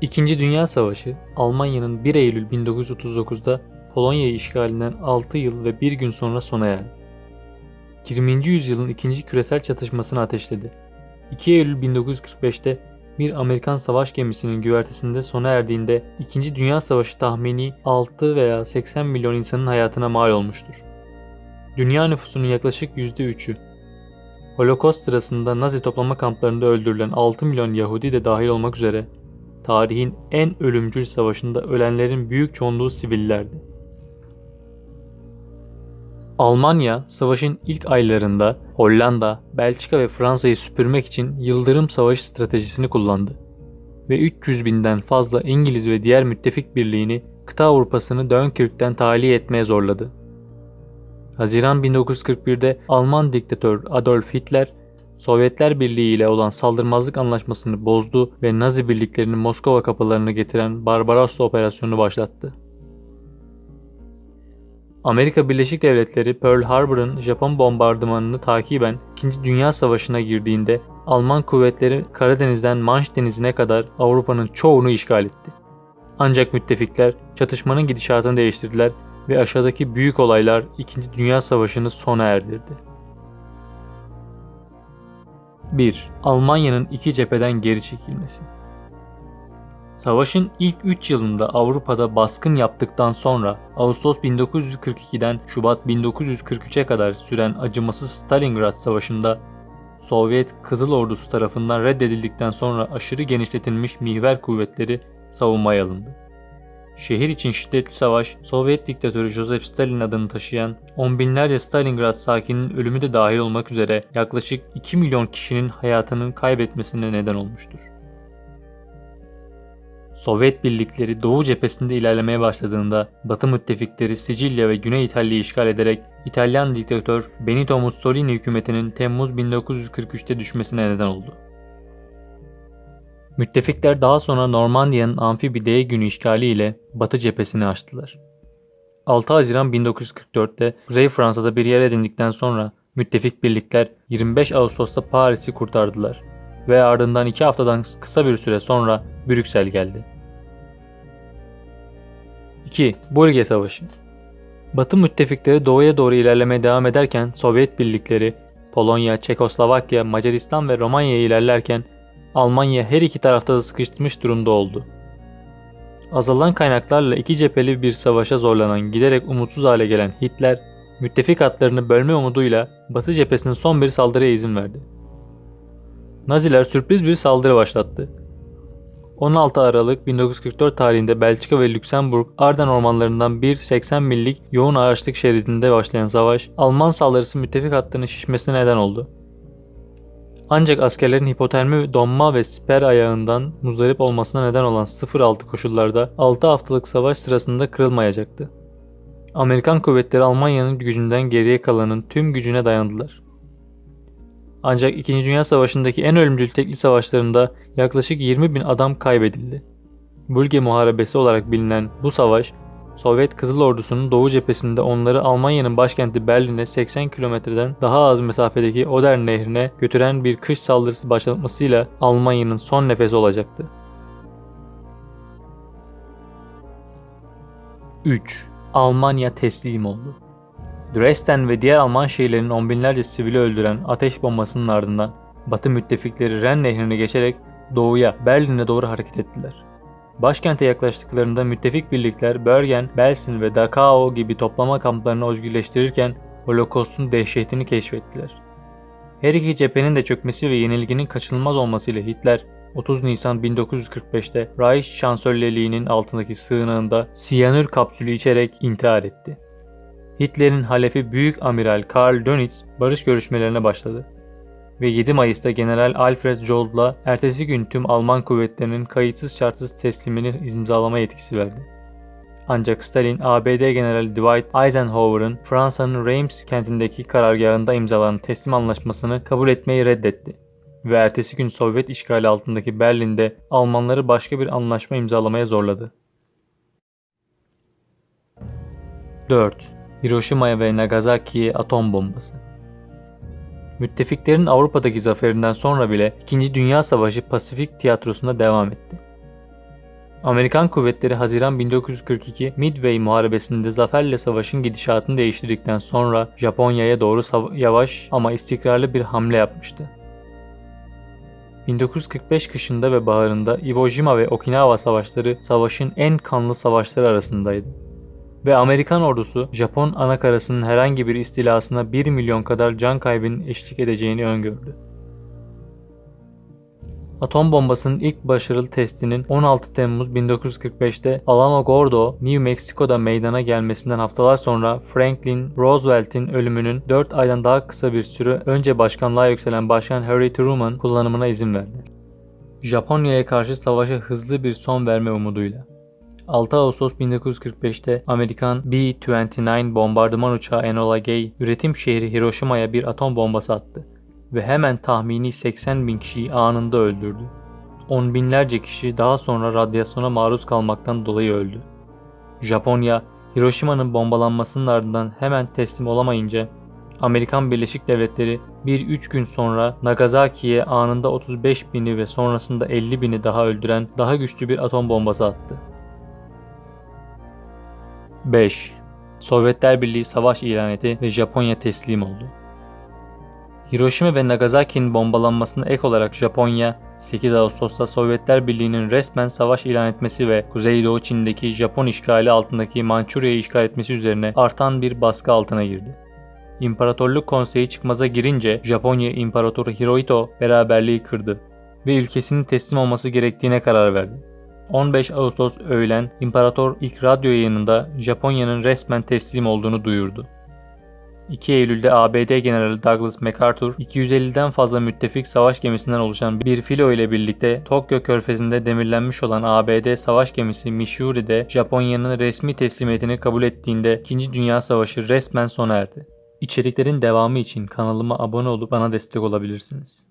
İkinci Dünya Savaşı, Almanya'nın 1 Eylül 1939'da Polonya'yı işgalinden 6 yıl ve 1 gün sonra sona erdi. 20. yüzyılın ikinci küresel çatışmasını ateşledi. 2 Eylül 1945'te bir Amerikan savaş gemisinin güvertesinde sona erdiğinde 2. Dünya Savaşı tahmini 6 veya 80 milyon insanın hayatına mal olmuştur. Dünya nüfusunun yaklaşık %3'ü. Holocaust sırasında Nazi toplama kamplarında öldürülen 6 milyon Yahudi de dahil olmak üzere tarihin en ölümcül savaşında ölenlerin büyük çoğunluğu sivillerdi. Almanya savaşın ilk aylarında Hollanda, Belçika ve Fransa'yı süpürmek için Yıldırım Savaşı stratejisini kullandı ve 300 binden fazla İngiliz ve diğer müttefik birliğini kıta Avrupa'sını Dunkirk'ten tahliye etmeye zorladı. Haziran 1941'de Alman diktatör Adolf Hitler, Sovyetler Birliği ile olan saldırmazlık anlaşmasını bozdu ve Nazi birliklerini Moskova kapılarına getiren Barbarossa operasyonu başlattı. Amerika Birleşik Devletleri Pearl Harbor'ın Japon bombardımanını takiben 2. Dünya Savaşı'na girdiğinde Alman kuvvetleri Karadeniz'den Manş Denizi'ne kadar Avrupa'nın çoğunu işgal etti. Ancak müttefikler çatışmanın gidişatını değiştirdiler ve aşağıdaki büyük olaylar 2. Dünya Savaşı'nı sona erdirdi. 1. Almanya'nın iki cepheden geri çekilmesi Savaşın ilk 3 yılında Avrupa'da baskın yaptıktan sonra Ağustos 1942'den Şubat 1943'e kadar süren acımasız Stalingrad Savaşı'nda Sovyet Kızıl Ordusu tarafından reddedildikten sonra aşırı genişletilmiş mihver kuvvetleri savunmaya alındı. Şehir için şiddetli savaş, Sovyet diktatörü Joseph Stalin adını taşıyan on binlerce Stalingrad sakininin ölümü de dahil olmak üzere yaklaşık 2 milyon kişinin hayatını kaybetmesine neden olmuştur. Sovyet birlikleri Doğu cephesinde ilerlemeye başladığında Batı müttefikleri Sicilya ve Güney İtalya'yı işgal ederek İtalyan diktatör Benito Mussolini hükümetinin Temmuz 1943'te düşmesine neden oldu. Müttefikler daha sonra Normandiya'nın amfibi D günü işgali ile Batı cephesini açtılar. 6 Haziran 1944'te Kuzey Fransa'da bir yer edindikten sonra müttefik birlikler 25 Ağustos'ta Paris'i kurtardılar ve ardından 2 haftadan kısa bir süre sonra Brüksel geldi. 2. Bölge Savaşı Batı müttefikleri doğuya doğru ilerlemeye devam ederken Sovyet birlikleri Polonya, Çekoslovakya, Macaristan ve Romanya'ya ilerlerken Almanya her iki tarafta da sıkışmış durumda oldu. Azalan kaynaklarla iki cepheli bir savaşa zorlanan giderek umutsuz hale gelen Hitler, müttefik hatlarını bölme umuduyla Batı cephesinin son bir saldırıya izin verdi. Naziler sürpriz bir saldırı başlattı. 16 Aralık 1944 tarihinde Belçika ve Lüksemburg Arden ormanlarından bir 80 millik yoğun ağaçlık şeridinde başlayan savaş Alman saldırısı müttefik hattının şişmesine neden oldu. Ancak askerlerin hipotermi, donma ve siper ayağından muzdarip olmasına neden olan 0-6 koşullarda 6 haftalık savaş sırasında kırılmayacaktı. Amerikan kuvvetleri Almanya'nın gücünden geriye kalanın tüm gücüne dayandılar. Ancak 2. Dünya Savaşı'ndaki en ölümcül tekli savaşlarında yaklaşık 20 bin adam kaybedildi. Bölge Muharebesi olarak bilinen bu savaş, Sovyet Kızıl Ordusu'nun Doğu cephesinde onları Almanya'nın başkenti Berlin'e 80 kilometreden daha az mesafedeki Oder Nehri'ne götüren bir kış saldırısı başlatmasıyla Almanya'nın son nefesi olacaktı. 3. Almanya teslim oldu. Dresden ve diğer Alman şehirlerinin on binlerce sivili öldüren ateş bombasının ardından Batı müttefikleri Ren nehrini geçerek doğuya Berlin'e doğru hareket ettiler. Başkente yaklaştıklarında müttefik birlikler Bergen, Belsin ve Dachau gibi toplama kamplarını özgürleştirirken Holocaust'un dehşetini keşfettiler. Her iki cephenin de çökmesi ve yenilginin kaçınılmaz olmasıyla Hitler 30 Nisan 1945'te Reich şansölyelerliğinin altındaki sığınağında siyanür kapsülü içerek intihar etti. Hitler'in halefi Büyük Amiral Karl Dönitz barış görüşmelerine başladı ve 7 Mayıs'ta General Alfred Jold'la ertesi gün tüm Alman kuvvetlerinin kayıtsız şartsız teslimini imzalama yetkisi verdi. Ancak Stalin, ABD Generali Dwight Eisenhower'ın Fransa'nın Reims kentindeki karargahında imzalanan teslim anlaşmasını kabul etmeyi reddetti ve ertesi gün Sovyet işgali altındaki Berlin'de Almanları başka bir anlaşma imzalamaya zorladı. 4. Hiroşima ve Nagasaki'ye atom bombası. Müttefiklerin Avrupa'daki zaferinden sonra bile 2. Dünya Savaşı Pasifik tiyatrosunda devam etti. Amerikan kuvvetleri Haziran 1942 Midway Muharebesi'nde zaferle savaşın gidişatını değiştirdikten sonra Japonya'ya doğru yavaş ama istikrarlı bir hamle yapmıştı. 1945 kışında ve baharında Iwo Jima ve Okinawa savaşları savaşın en kanlı savaşları arasındaydı. Ve Amerikan ordusu Japon anakarasının herhangi bir istilasına 1 milyon kadar can kaybının eşlik edeceğini öngördü. Atom bombasının ilk başarılı testinin 16 Temmuz 1945'te Alamogordo, New Mexico'da meydana gelmesinden haftalar sonra Franklin Roosevelt'in ölümünün 4 aydan daha kısa bir süre önce başkanlığa yükselen Başkan Harry Truman kullanımına izin verdi. Japonya'ya karşı savaşa hızlı bir son verme umuduyla. 6 Ağustos 1945'te Amerikan B-29 bombardıman uçağı Enola Gay üretim şehri Hiroşima'ya bir atom bombası attı ve hemen tahmini 80 bin kişiyi anında öldürdü. On binlerce kişi daha sonra radyasyona maruz kalmaktan dolayı öldü. Japonya, Hiroşima'nın bombalanmasının ardından hemen teslim olamayınca Amerikan Birleşik Devletleri bir üç gün sonra Nagasaki'ye anında 35 bini ve sonrasında 50 bini daha öldüren daha güçlü bir atom bombası attı. 5. Sovyetler Birliği savaş ilan etti ve Japonya teslim oldu. Hiroşima ve Nagasaki'nin bombalanmasına ek olarak Japonya, 8 Ağustos'ta Sovyetler Birliği'nin resmen savaş ilan etmesi ve Kuzeydoğu Çin'deki Japon işgali altındaki Mançurya'yı işgal etmesi üzerine artan bir baskı altına girdi. İmparatorluk Konseyi çıkmaza girince Japonya İmparatoru Hirohito beraberliği kırdı ve ülkesinin teslim olması gerektiğine karar verdi. 15 Ağustos öğlen İmparator ilk radyo yayınında Japonya'nın resmen teslim olduğunu duyurdu. 2 Eylül'de ABD Generali Douglas MacArthur 250'den fazla müttefik savaş gemisinden oluşan bir filo ile birlikte Tokyo körfezinde demirlenmiş olan ABD savaş gemisi Missouri'de Japonya'nın resmi teslimiyetini kabul ettiğinde 2. Dünya Savaşı resmen sona erdi. İçeriklerin devamı için kanalıma abone olup bana destek olabilirsiniz.